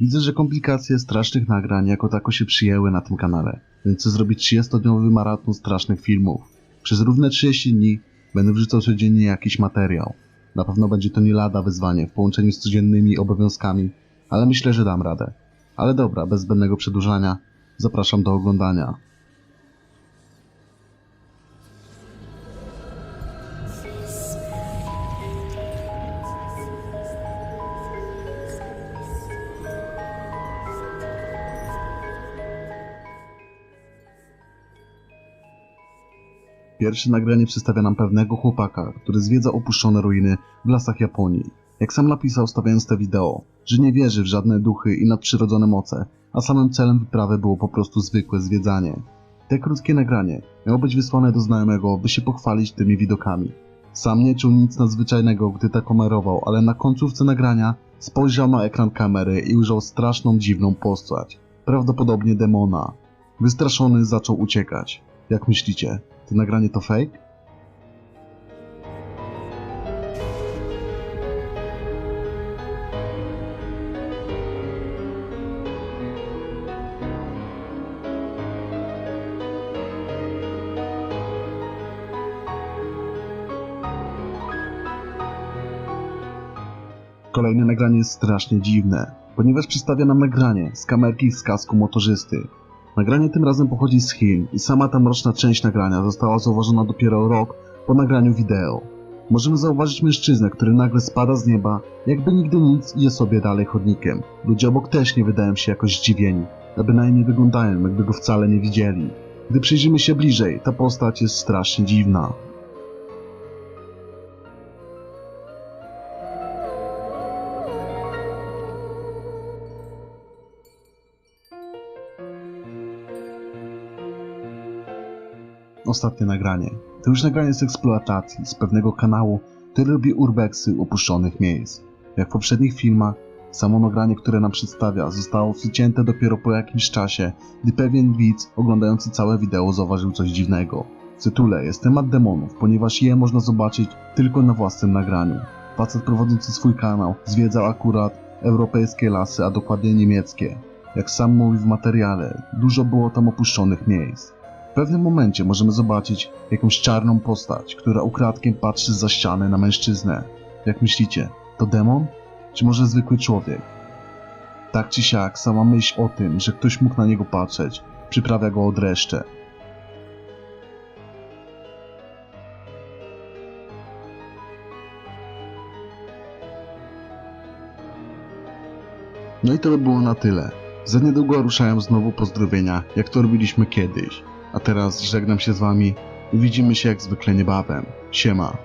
Widzę, że komplikacje strasznych nagrań jako tako się przyjęły na tym kanale, więc chcę zrobić 30-dniowy maraton strasznych filmów. Przez równe 30 dni będę wrzucał codziennie jakiś materiał. Na pewno będzie to nie lada wyzwanie w połączeniu z codziennymi obowiązkami, ale myślę, że dam radę. Ale dobra, bez zbędnego przedłużania, zapraszam do oglądania. Pierwsze nagranie przedstawia nam pewnego chłopaka, który zwiedza opuszczone ruiny w lasach Japonii. Jak sam napisał stawiając te wideo, że nie wierzy w żadne duchy i nadprzyrodzone moce, a samym celem wyprawy było po prostu zwykłe zwiedzanie. Te krótkie nagranie miało być wysłane do znajomego, by się pochwalić tymi widokami. Sam nie czuł nic nadzwyczajnego, gdy tak kamerował, ale na końcówce nagrania spojrzał na ekran kamery i ujrzał straszną, dziwną postać. Prawdopodobnie demona. Wystraszony zaczął uciekać. Jak myślicie, to nagranie to fake? Kolejne nagranie jest strasznie dziwne, ponieważ przedstawia nam nagranie z kamerki z kasku motorzysty. Nagranie tym razem pochodzi z Chin i sama ta mroczna część nagrania została zauważona dopiero rok po nagraniu wideo. Możemy zauważyć mężczyznę, który nagle spada z nieba, jakby nigdy nic i jest sobie dalej chodnikiem. Ludzie obok też nie wydają się jakoś zdziwieni, a bynajmniej wyglądają, jakby go wcale nie widzieli. Gdy przyjrzymy się bliżej, ta postać jest strasznie dziwna. Ostatnie nagranie. To już nagranie z eksploatacji, z pewnego kanału, który robi urbexy opuszczonych miejsc. Jak w poprzednich filmach, samo nagranie, które nam przedstawia, zostało wycięte dopiero po jakimś czasie, gdy pewien widz oglądający całe wideo zauważył coś dziwnego. W tytule jest temat demonów, ponieważ je można zobaczyć tylko na własnym nagraniu. Facet prowadzący swój kanał zwiedzał akurat europejskie lasy, a dokładnie niemieckie. Jak sam mówi w materiale, dużo było tam opuszczonych miejsc. Pewnym momencie możemy zobaczyć jakąś czarną postać, która ukradkiem patrzy za ścianę na mężczyznę. Jak myślicie, to demon? Czy może zwykły człowiek? Tak czy siak, sama myśl o tym, że ktoś mógł na niego patrzeć, przyprawia go od resztę. No i to by było na tyle. Za niedługo ruszają znowu pozdrowienia, jak to robiliśmy kiedyś. A teraz żegnam się z wami widzimy się jak zwykle niebawem. Siema.